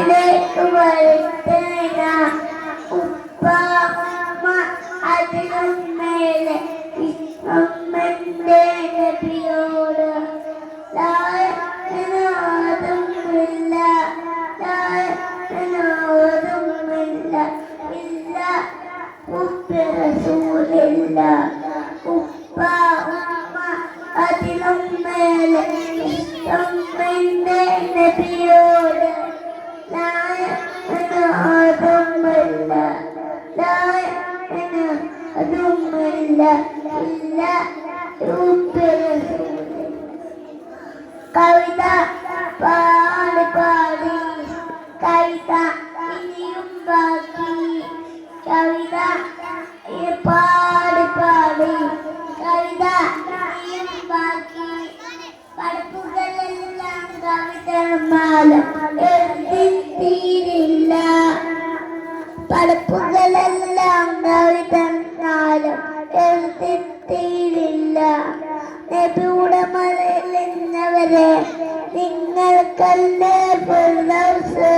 എന്നിലേക്ക് വരുത്തേന ഉപ്പ ഉമ്മ അതിലും മേലെ അമ്മന്റെ നബിയോട് ലായനാതുമില്ല ലായനാതുമില്ല ഇല്ല ഉപ്പ ഉമ്മ അതിലും മേലെ കവിത പാടി പാടി കവിത ഇനിയും ബാക്കി കവിത പാടി പാടി കവിത ഇനിയും ബാക്കി പഠിപ്പുകളെല്ലാം കവിത എഴുതി തീരില്ല പഠിപ്പുകളെല്ലാം നബിയുടെ നിങ്ങൾക്കല്ലേ നിങ്ങൾക്കല്ലേ ഫിർദൗസ്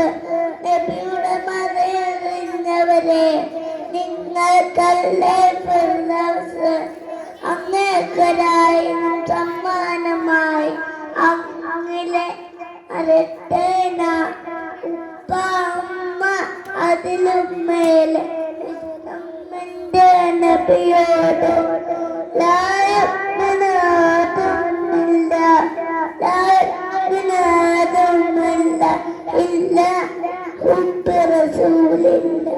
സമ്മാനമായി അങ്ങിലെ അരട്ടേന ഉപ്പ ഉമ്മ അതിലും മേലെ നബിയോട് ലായനാഥമില്ല ഇല്ല ഹുബ് റസൂലില്ല